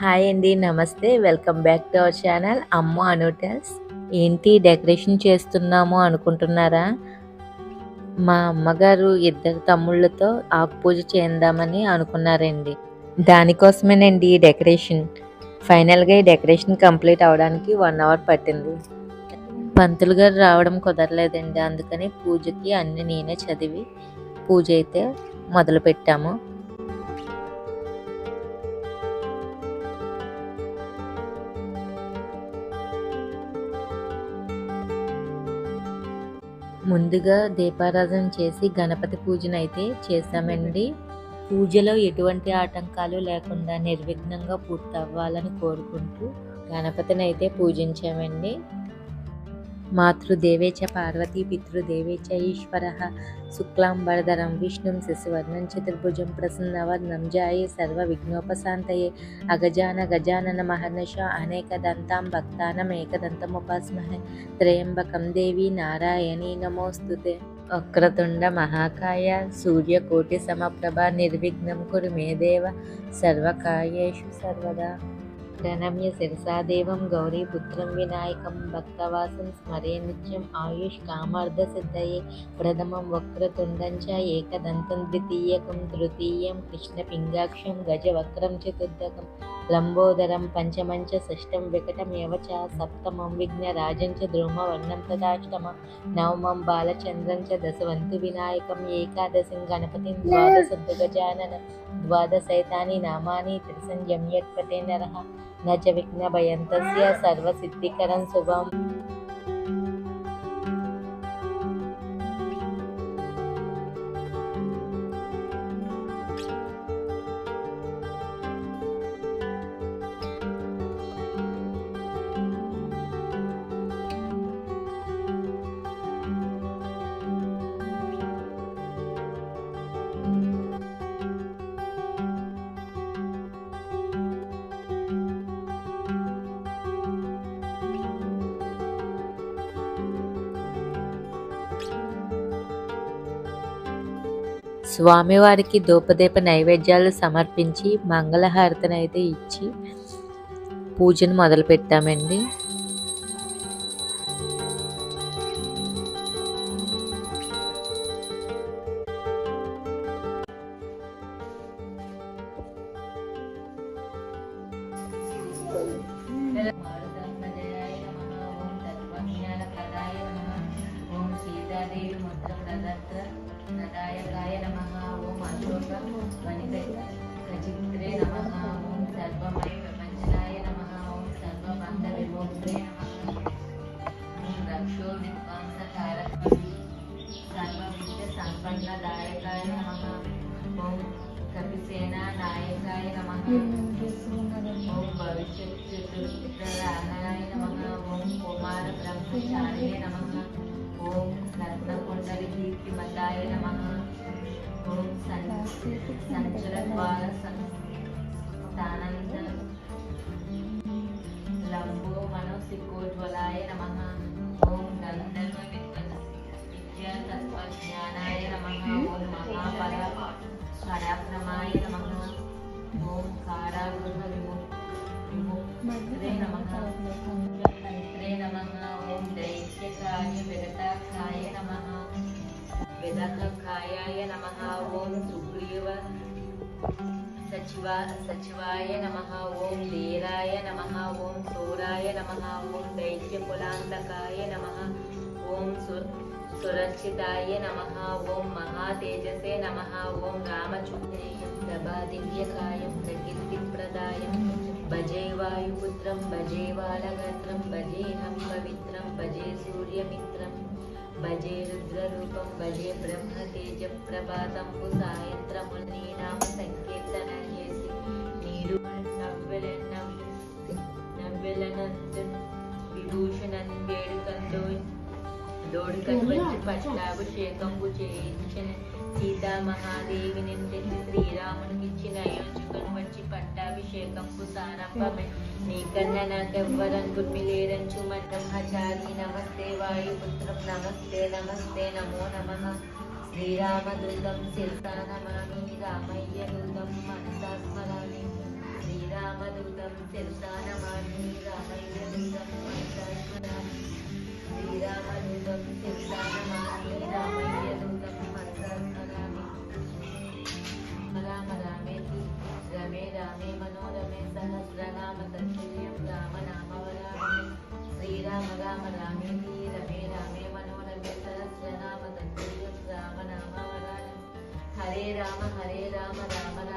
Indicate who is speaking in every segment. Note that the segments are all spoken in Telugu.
Speaker 1: హాయ్ అండి నమస్తే. Welcome back to our channel. అమ్మ అనోటల్స్ ఏంటి డెకరేషన్ చేస్తున్నాము అనుకుంటున్నారా? మా అమ్మగారు ఇద్దరు తమ్ముళ్ళతో ఆకు పూజ చేద్దామని అనుకున్నారండి. దానికోసమేనండి ఈ డెకరేషన్. ఫైనల్గా ఈ డెకరేషన్ కంప్లీట్ అవడానికి వన్ అవర్ పట్టింది. పంతులు గారు రావడం కుదరలేదండి. అందుకని పూజకి అన్ని నేనే చదివి పూజ అయితే మొదలుపెట్టాము. ముందుగా దీపారాధన చేసి గణపతి పూజను అయితే చేశామండి. పూజలో ఎటువంటి ఆటంకాలు లేకుండా నిర్విఘ్నంగా పూర్తవ్వాలని కోరుకుంటూ గణపతిని అయితే పూజించామండి. మాతృదేవేచ పార్వతీ పితృదేవేచ ఈశ్వర. శుక్లాంబరధరం విష్ణుం శశివర్ణం చతుర్భుజం ప్రసన్నవర్ణం జాయే సర్వ విఘ్నోపశాంతయే అగజాన గజానన మహర్నిష అనేక దంతాం భక్తానం ఏకదంతముపాస్మహే. త్రయంబకం దేవి నారాయణీ నమోస్తుతే. వక్రతుండ మహాకాయ సూర్యకోటి సమప్రభ నిర్విఘ్నం కురు మే దేవ. సర్వకాయేషు సర్వదా. ప్రణమ్య శిరసాదేవం గౌరీపుత్రం వినాయకం భక్తవాసం స్మరే నిత్యం ఆయుష్ కామార్థ సిద్ధయే ప్రథమం వక్రతుండం చ ఏకదంతం ద్వితీయకం తృతీయం కృష్ణపింగాక్షం గజవక్రం చతుర్థకం లంబోదరం పంచమంచ షష్టం వికటమేవ చ సప్తమం విఘ్నరాజం చ ద్రోమవర్ణం తదాష్టమ నవమం బాలచంద్రం చ దశవంతు వినాయకం ఏకాదశం గణపతిం ద్వాదశ గజానన ద్వాదశైతాని నామాని త్రిసంజమ్యత్పతే నరః न च विघ्नभयन्तस्य सर्वसिद्धिकरं शुभम्। స్వామివారికి ధూపదీప నైవేద్యాలు సమర్పించి మంగళహారతనైతే ఇచ్చి పూజను మొదలు సీతాదేవి మొత్తం ప్రదత్త నదాయకాయ నమః ఓం అశోక వనికచిత్రే నమః ఓం సర్వమయ ప్రపంచనాయ నమః ఓం సర్వబంధ విమోక్త్రే నమః ఓం రక్షో విద్వాంసకారక సర్వవిద్య సంపన్నదాయకాయ నమః ఓం కపిసేనా నాయకాయ నమః ఓం భవిష్యత్ చతుర్ప్రదానాయ నమః ఓం కుమార బ్రహ్మచార్య నమః ఓం రత్నకుండలి కీర్తిమతాయ నమః. ఓం సంచలద్వార స్థానంత లంబో మనోసికోజ్వలాయ నమః. ఓం గంధర్వ విద్యా తత్వజ్ఞానాయ నమః. ఓం మహాపర పరాక్రమాయ నమః. ఓం కారాగృహ విముక్తే నమః. విదకకాయాయ నమః ఓం సుగ్రీవ సచివ సచివాయ నమః ఓం ధీరాయ నమః ఓం సూరాయ నమః ఓం దైత్యకులాంతకాయ నమః ఓం సు సురక్షితాయ నమః ఓం మహాతేజసే నమః ఓం రామచూర్ణేయం ప్రభాదివ్యకాయం ప్రకీర్తిప్రదాయం భజే వాయుపుత్రం భజే బాలగత్రం భజే రుద్రరూపం భజే బ్రహ్మ తేజ ప్రభాతంబు సాయంత్రము నీనామ సంకీర్తన చేసి నీరు నవ్వెల నవ్వెలనందు వేడుకందో పట్టాభిషేకంబు చేయించిన సీతా మహాదేవి శ్రీరామునికిచ్చిన అయోధ్యకును మరచి పట్టాభిషేకంకు సారంభమే. నీ కన్న నాకెవ్వరనుకుర్మి లేరంచు బ్రహ్మచారి నమస్తే వాయుపుత్రం నమస్తే నమస్తే నమో నమ. శ్రీరామదూతం శిరసానమాని రామయ్య దూతం మనసాస్మరామి. శ్రీరామదూతం శిరసానమాని రామయ్య దూతం మనసాస్మరామి. శ్రీరామదూతం శిరసానమాని రామయ్య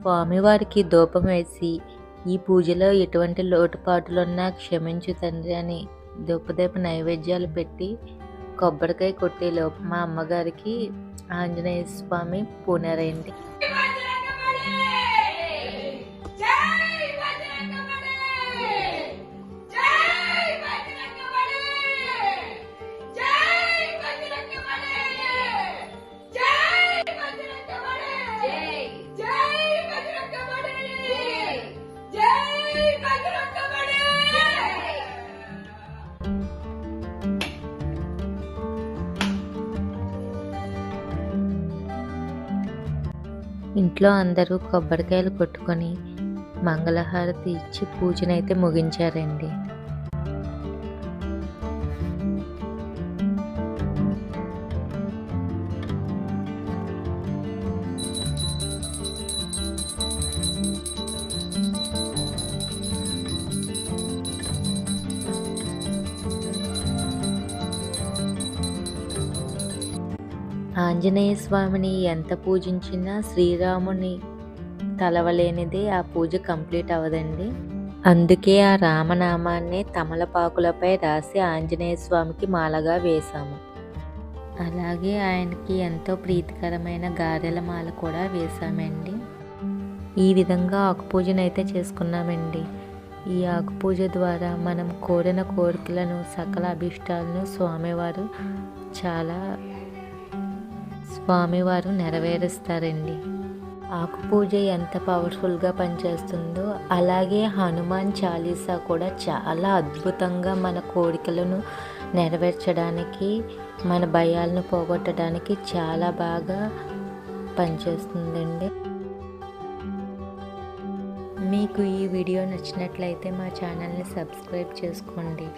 Speaker 1: స్వామివారికి ధూపం వేసి ఈ పూజలో ఎటువంటి లోటుపాటులున్నా క్షమించు తండ్రి అని ధూపదీప నైవేద్యాలు పెట్టి కొబ్బరికాయ కొట్టే లోపు మా అమ్మగారికి ఆంజనేయ స్వామి పూనారండి ఇంట్లో అందరూ కొబ్బరికాయలు కొట్టుకొని మంగళహారతి ఇచ్చి పూజనైతే ముగించారండి. ఆంజనేయ స్వామిని ఎంత పూజించినా శ్రీరాముని తలవలేనిదే ఆ పూజ కంప్లీట్ అవ్వదండి. అందుకే ఆ రామనామాన్ని తమలపాకులపై రాసి ఆంజనేయ స్వామికి మాలగా వేశాము. అలాగే ఆయనకి ఎంతో ప్రీతికరమైన గారెల మాల కూడా వేశామండి. ఈ విధంగా ఆకు పూజను అయితే చేసుకున్నామండి. ఈ ఆకు పూజ ద్వారా మనం కోరిన కోరికలను సకల అభిష్టాలను స్వామివారు చాలా స్వామివారు నెరవేరుస్తారండి. ఆకు పూజ ఎంత పవర్ఫుల్గా పనిచేస్తుందో అలాగే హనుమాన్ చాలీసా కూడా చాలా అద్భుతంగా మన కోరికలను నెరవేర్చడానికి మన భయాలను పోగొట్టడానికి చాలా బాగా పనిచేస్తుందండి. మీకు ఈ వీడియో నచ్చినట్లయితే మా ఛానల్ని సబ్స్క్రైబ్ చేసుకోండి.